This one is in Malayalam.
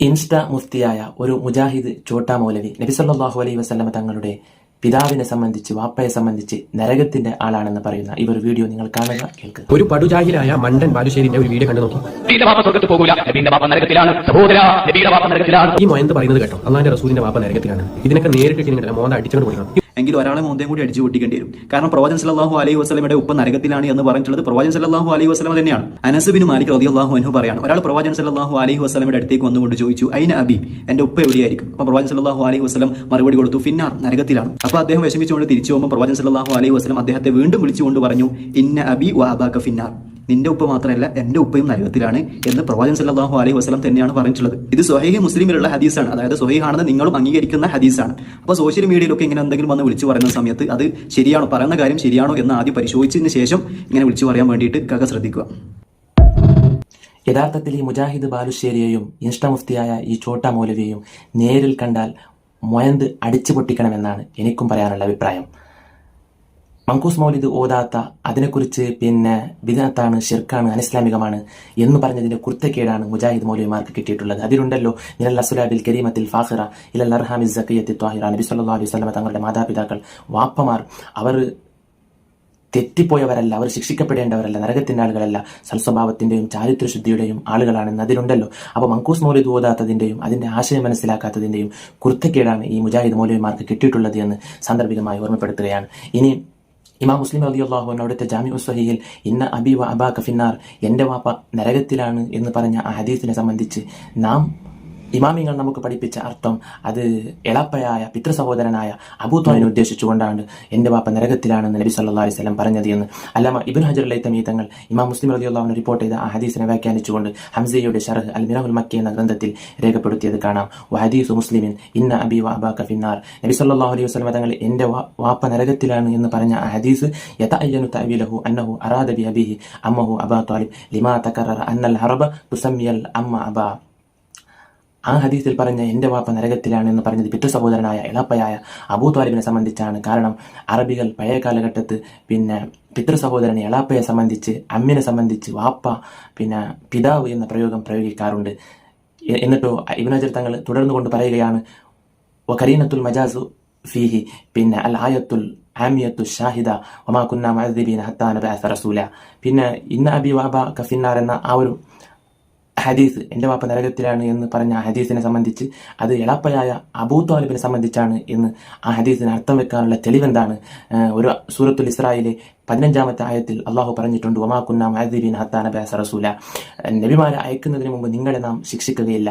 ഇൻസ്റ്റ മുഫ്തിയായ ഒരു മുജാഹിദ് ചോട്ടാ മൗലവി നബിസല്ലാഹു അലൈഹി വസല്ലമ തങ്ങളുടെ പിതാവിനെ സംബന്ധിച്ച് വാപ്പയെ സംബന്ധിച്ച് നരകത്തിന്റെ ആളാണെന്ന് പറയുന്ന ഈ ഒരു വീഡിയോ നിങ്ങൾ കാണുക കേൾക്കുക. ഒരു പടുജാഹിലായ മണ്ടൻ ബാലുശ്ശേരിന്റെ ഒരു വീഡിയോ കണ്ടു നോക്കി. ഈ മൊയന്ത് പറയുന്നത് കേട്ടോ അള്ളാന്റെ റസൂലിന്റെ വാപ്പ നരകത്തിലാണ്. ഇതിനൊക്കെ നേരിട്ട് മോന്ത അടിച്ചുകൊണ്ട് കൊടുക്കണം എങ്കിൽ ഒരാളെ മോന്തയും കൂടി അടിച്ചു പൊട്ടിക്കേണ്ടി വരും. കാരണം പ്രവാചൻ സല്ലല്ലാഹു അലൈഹി വസല്ലമയുടെ ഉപ്പ നരകത്തിലാണ് എന്ന് പറഞ്ഞിട്ടുള്ളത് പ്രവാചൻ സല്ലല്ലാഹു അലൈഹി വസല്ലമ തന്നെയാണ്. അനസ് ബിൻ മാലിക് റളിയല്ലാഹു അൻഹു പറയാണ് ഒരാൾ പ്രവാചൻ സല്ലല്ലാഹു അലൈഹി വസല്ലമയുടെ അടുത്തേക്ക് വന്നുകൊണ്ട് ചോദിച്ചു അയിന അബി? എന്റെ ഉപ്പ എവിടെയായിരിക്കും? അപ്പൊ പ്രവാചൻ സല്ലല്ലാഹു അലൈഹി വസ്ലം മറുപടി കൊടുത്തു ഫിന്നാർ നരകത്തിലാണ്. അപ്പോൾ അദ്ദേഹം വിഷമിച്ചുകൊണ്ട് തിരിച്ചു പോകുമ്പോൾ പ്രവാചൻ സല്ലല്ലാഹു അലൈഹി വസ്ലം അദ്ദേഹത്തെ വീണ്ടും വിളിച്ചുകൊണ്ട് പറഞ്ഞു ഇന്ന അബി വ ഫിന്നാർ. നിന്റെ ഉപ്പ മാത്രമല്ല എന്റെ ഉപ്പയും നരകത്തിലാണ് എന്ന് പ്രവാചൻ സല്ലല്ലാഹു അലൈഹി വസ്ലം തന്നെയാണ് പറഞ്ഞിട്ടുള്ളത്. ഇത് സൊഹൈഹി മുസ്ലിമിലുള്ള ഹദീസാണ് അതായത് സൊഹൈഹാണെന്ന് നിങ്ങളും അംഗീകരിക്കുന്ന ഹദീസാണ്. അപ്പോൾ സോഷ്യൽ മീഡിയയിലൊക്കെ ഇങ്ങനെ എന്തെങ്കിലും വന്ന് വിളിച്ചു പറയുന്ന സമയത്ത് അത് ശരിയാണോ പറയുന്ന കാര്യം ശരിയാണോ എന്ന് ആദ്യം പരിശോധിച്ചതിന് ശേഷം ഇങ്ങനെ വിളിച്ചു പറയാൻ വേണ്ടിയിട്ട് കക ശ്രദ്ധിക്കുക. യഥാർത്ഥത്തിൽ ഈ മുജാഹിദ് ബാലുശ്ശേരിയെയും ഇൻസ്റ്റ ഈ ചോട്ടാ മൗലവിയെയും നേരിൽ കണ്ടാൽ മൊയന്ത് അടിച്ചു പൊട്ടിക്കണമെന്നാണ് എനിക്കും പറയാനുള്ള അഭിപ്രായം. മങ്കൂസ് മൗലിദ് ഓതാത്ത അതിനെക്കുറിച്ച് പിന്നെ ബിദാത്താണ് ഷിർക്കാണ് അനിസ്ലാമികമാണ് എന്ന് പറഞ്ഞതിന്റെ കുർത്തക്കേടാണ് മുജാഹിദ് മൗലിമാർക്ക് കിട്ടിയിട്ടുള്ളത്. അതിലുണ്ടല്ലോ ഇല അസുലാബിൽ കരീമത്തിൽ ഫാഹിറ ഇലൽ അർഹാമി സക്കയ്യത്തി ത്വാഹിറ. നബി സല്ലാ അലൈഹി വസല്ലമ തങ്ങളുടെ മാതാപിതാക്കൾ വാപ്പമാർ അവർ തെറ്റിപ്പോയവരല്ല അവർ ശിക്ഷിക്കപ്പെടേണ്ടവരല്ല നരകത്തിന്റെ ആളുകളല്ല സൽസ്വഭാവത്തിന്റെയും ചാരിത്രശുദ്ധിയുടെയും ആളുകളാണെന്ന് അതിലുണ്ടല്ലോ അപ്പോൾ മങ്കൂസ് മൗലി ഓതാത്തതിന്റെയും അതിന്റെ ആശയം മനസ്സിലാക്കാത്തതിന്റെയും കുർത്തക്കേടാണ് ഈ മുജാഹിദ് മൗലവിമാർക്ക് കിട്ടിയിട്ടുള്ളത് എന്ന് സാന്ദർഭികമായി ഓർമ്മപ്പെടുത്തുകയാണ്. ഇനി ഇമാം മുസ്ലിം അലി അള്ളാഹു അവിടുത്തെ ജാമി ഉസ്വഹിയിൽ ഇന്ന അബി വ അബാ കഫിന്നാർ എന്റെ വാപ്പ നരകത്തിലാണ് എന്ന് പറഞ്ഞ ആ ഹദീസിനെ സംബന്ധിച്ച് നാം ഇമാമിങ്ങൾ നമുക്ക് പഠിപ്പിച്ച അർത്ഥം അത് എളപ്പയായ പിതൃ സഹോദരനായ അബൂത്വാലിനെ ഉദ്ദേശിച്ചുകൊണ്ടാണ് എന്റെ വാപ്പ നരകത്തിലാണെന്ന് നബി സല്ലാ അലൈഹി സ്വലം പറഞ്ഞത് എന്ന്. അല്ലാമ ഇബിൻ ഹജർ അലൈത്തമീ തങ്ങൾ ഇമാം മുസ്ലിം അലി അള്ളാഹുവിന് റിപ്പോർട്ട് ചെയ്ത ആ ഹദീസിനെ വ്യാഖ്യാനിച്ചുകൊണ്ട് ഹംസയുടെ ഷർഹ് അൽ മിറഹുൽ മക്കി എന്ന ഗ്രന്ഥത്തിൽ രേഖപ്പെടുത്തിയത് കാണാം. വഹദീസു മുസ്ലിമിൻ ഇന്ന അബി വ അബാ കഫിന്നാർ നബി സല്ലല്ലാഹു അലൈഹി വസ്ലം തങ്ങൾ എന്റെ വാപ്പ നരകത്തിലാണ് എന്ന് പറഞ്ഞ ആ ഹദീസ് യതഅയ്യനു തഅവീലഹു അന്നഹു അറാദ ബി അമ്മഹു അബാ താലിബ് ലിമാ തകററ അന്നൽ ഹറബ തുസമ്മിയൽ അമ്മ അബാ. ആ ഹദീസിൽ പറഞ്ഞ എന്റെ വാപ്പ നരകത്തിലാണ് എന്ന് പറഞ്ഞത് പിറ്റു സഹോദരനായ ഇളപ്പയായ അബൂ താലിബിനെ സംബന്ധിച്ചാണ്. കാരണം അറബികൾ പഴയ കാലഘട്ടത്ത് പിന്നെ പിതൃ സഹോദരനെ എളാപ്പയെ സംബന്ധിച്ച് അമ്മിനെ സംബന്ധിച്ച് വാപ്പ പിന്നെ പിതാവ് എന്ന പ്രയോഗം പ്രയോഗിക്കാറുണ്ട്. എന്നിട്ടോ ഇബിനജർ തങ്ങൾ തുടർന്നു കൊണ്ട് പറയുകയാണ് വകരീനത്തുൽ മജാസു ഫീഹി പിന്നെ അൽ ആയത്തുൽ ആമിയത്തു ഷാഹിദ ഒമാ കുന്ന ഹത്താനബ് റസൂല. പിന്നെ ഇന്ന അബി വാബ കഫിന്നാർ എന്ന ആ ഒരു ഹദീസ് എന്റെ വാപ്പ നരകത്തിലാണ് എന്ന് പറഞ്ഞ ഹദീസിനെ സംബന്ധിച്ച് അത് എളപ്പയായ അബൂ താലിബിനെ സംബന്ധിച്ചാണ് എന്ന് ആ ഹദീസിന് അർത്ഥം വെക്കാനുള്ള തെളിവെന്താണ്. ഒരു സൂറത്തുൽ ഇസ്രായിലെ പതിനഞ്ചാമത്തെ ആയത്തിൽ അള്ളാഹു പറഞ്ഞിട്ടുണ്ട് ഒമാക്കുന്ന മഹദീബിൻ ഹത്താന ഹത്താ റസൂല. നബിമാരെ അയക്കുന്നതിന് മുമ്പ് നിങ്ങളെ നാം ശിക്ഷിക്കുകയില്ല.